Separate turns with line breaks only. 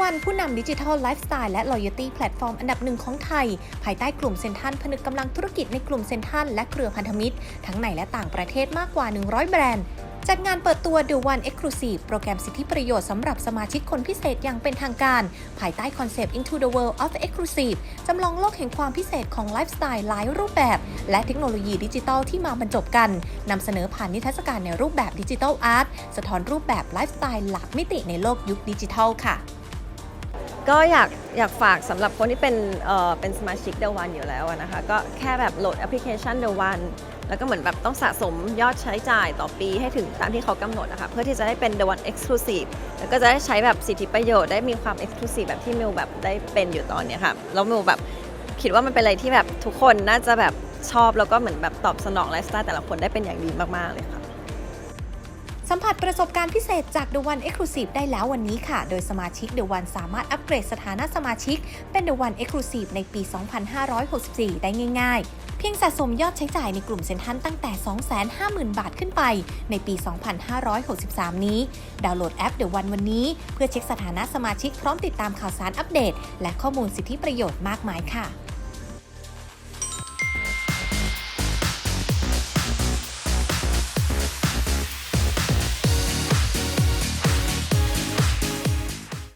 วันผู้นำดิจิทัลไลฟ์สไตล์และ Loyalty แพลตฟอร์มอันดับหนึ่งของไทย ภายใต้กลุ่มเซ็นทรัลผนึกกำลังธุรกิจในกลุ่มเซ็นทรัลและเครือพันธมิตร ทั้งในและต่างประเทศมากกว่า 100 แบรนด์จัดงานเปิดตัว The One Exclusive โปรแกรมสิทธิประโยชน์สำหรับสมาชิกคนพิเศษอย่างเป็นทางการ ภายใต้คอนเซปต์ Into the World of Exclusive จำลองโลกแห่งความพิเศษของไลฟ์สไตล์หลายรูปแบบ และเทคโนโลยีดิจิทัลที่มาบรรจบกันนำเสนอผ่านนิทรรศการในรูปแบบดิจิทัลอาร์ตสะท้อนรูปแบบไลฟ์สไตล์หลากมิติในโลกยุคดิจิทัลค่ะ
ก็อยากอยากฝากสำหรับคนที่เป็นเอ่อเป็นสมาชิก The One อยู่แล้วอะนะคะ ก็แค่แบบโหลดแอปพลิเคชัน The One แล้วก็เหมือนแบบต้องสะสมยอดใช้จ่ายต่อปีให้ถึงตามที่เขากำหนดนะคะเพื่อที่จะได้เป็น The One Exclusive แล้วก็จะได้ใช้แบบสิทธิประโยชน์ได้มีความ Exclusive แบบที่มิวแบบได้เป็นอยู่ตอนเนี้ยค่ะแล้วมิวแบบคิดว่ามันเป็นอะไรที่แบบทุกคนน่าจะแบบชอบแล้วก็เหมือนแบบตอบสนองไลฟ์สไตล์แต่ละคนได้เป็นอย่างดีมากๆเลยค่ะ
สัมผัสประสบการณ์พิเศษจาก The One Exclusive ได้แล้ววันนี้ค่ะ โดยสมาชิก The One สามารถอัปเกรดสถานะสมาชิก เป็น The One Exclusive ในปี 2564 ได้ง่ายๆ เพียงสะสมยอดใช้จ่ายในกลุ่มเซ็นทรัลตั้งแต่ 250,000 บาทขึ้นไป ในปี 2563 นี้ ดาวน์โหลดแอป The One วันนี้ เพื่อเช็คสถานะสมาชิกพร้อมติดตามข่าวสารอัปเดต และข้อมูลสิทธิประโยชน์มากมายค่ะ